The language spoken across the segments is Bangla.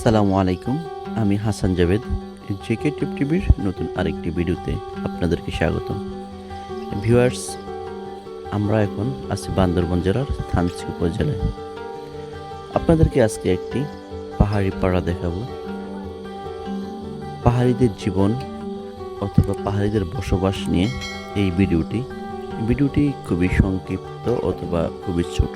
আসসালামু আলাইকুম, আমি হাসান জাভেদ, জেকে টিপ টিভির নতুন আরেকটি ভিডিওতে আপনাদেরকে স্বাগতম। ভিউয়ার্স, আমরা এখন আছি বান্দরবন জেলার থানচি উপজেলায়। আপনাদেরকে আজকে একটি পাহাড়ি পাড়া দেখাবো। পাহাড়িদের জীবন অথবা পাহাড়িদের বসবাস নিয়ে এই ভিডিওটি। ভিডিওটি খুবই সংক্ষিপ্ত অথবা খুবই ছোট।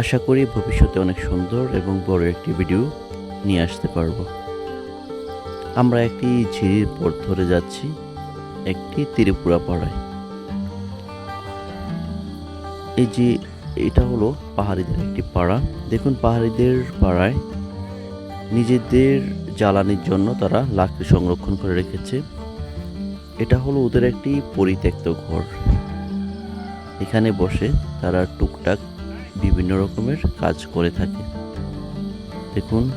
আশা করি ভবিষ্যতে অনেক সুন্দর এবং বড় একটি ভিডিও নিয়ে আসতে পারব। আমরা একটি ঝিরির পথ ধরে যাচ্ছি, একটি ত্রিপুরা পাড়ায়। এই যে এটা হলো পাহাড়িদের একটি পাড়া। দেখুন, পাহাড়িদের পাড়ায় নিজেদের জ্বালানির জন্য তারা লাকড়ি সংরক্ষণ করে রেখেছে। এটা হলো ওদের একটি পরিত্যক্ত ঘর। এখানে বসে তারা টুকটাক বিভিন্ন রকমের কাজ করে থাকে। দেখুন,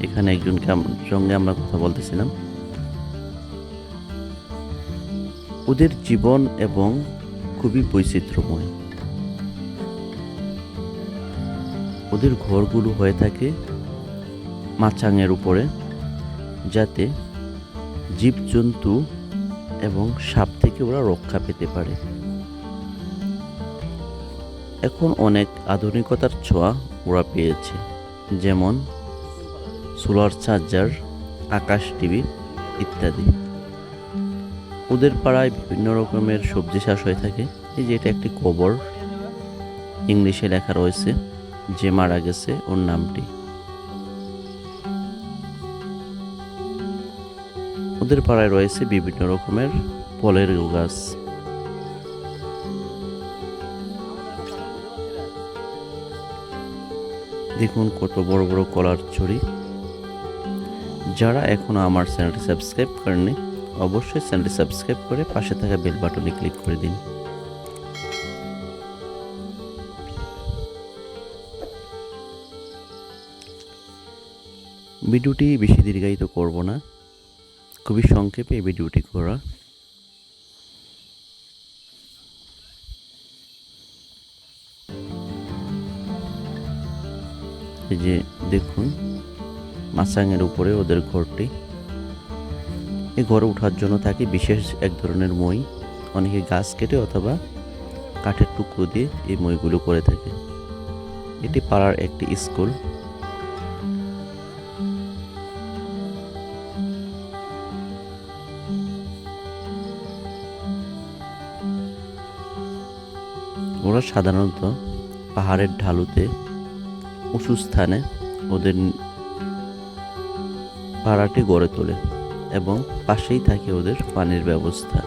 এখানে একজনকে সঙ্গে আমরা কথা বলতেছিলাম। ওদের জীবন এবং খুবই বৈচিত্র্যময়। ওদের ঘরগুলো হয়ে থাকে মাচাঙের উপরে, যাতে জীবজন্তু এবং সাপ থেকে ওরা রক্ষা পেতে পারে। এখন অনেক আধুনিকতার ছোঁয়া ওরা পেয়েছে। যেমন সোলার চার্জার, আকাশ টিভি ইত্যাদি। ওদের পাড়ায় বিভিন্ন রকমের সবজি চাষ হয়ে থাকে। এই যে এটা একটি কবর ইংলিশে লেখা রয়েছে, যে মারা গেছে ওর নামটি। ওদের পাড়ায় রয়েছে বিভিন্ন রকমের ফলের গাছ। দেখুন কত বড় বড় কলার ছড়ি। যারা এখনও আমার চ্যানেলটি সাবস্ক্রাইব করেনি অবশ্যই চ্যানেলটি সাবস্ক্রাইব করে পাশে থাকা বেল বাটনে ক্লিক করে দিন। ভিডিওটি বেশি দীর্ঘায়িত করব না। খুবই সংক্ষেপে এই ভিডিওটি করা। এই যে দেখুন মাসাঙের উপরে ওদের ঘরটি। এই ঘরে ওঠার জন্য থাকে বিশেষ এক ধরনের মই। অনেকে গাছ কেটে অথবা কাঠের টুকরো দিয়ে এই মইগুলো করে থাকে। এটি পাড়ার একটি স্কুল। ওরা সাধারণত পাহাড়ের ঢালুতে উঁচু স্থানে ওদের পাড়াটি গড়ে তোলে এবং পাশেই থাকে ওদের পানির ব্যবস্থা।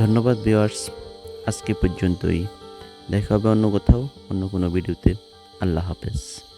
ধন্যবাদ ভিউয়ার্স আজকে পর্যন্তই। দেখা হবে অন্য কোথাও, অন্য কোনো ভিডিওতে। আল্লাহ হাফেজ।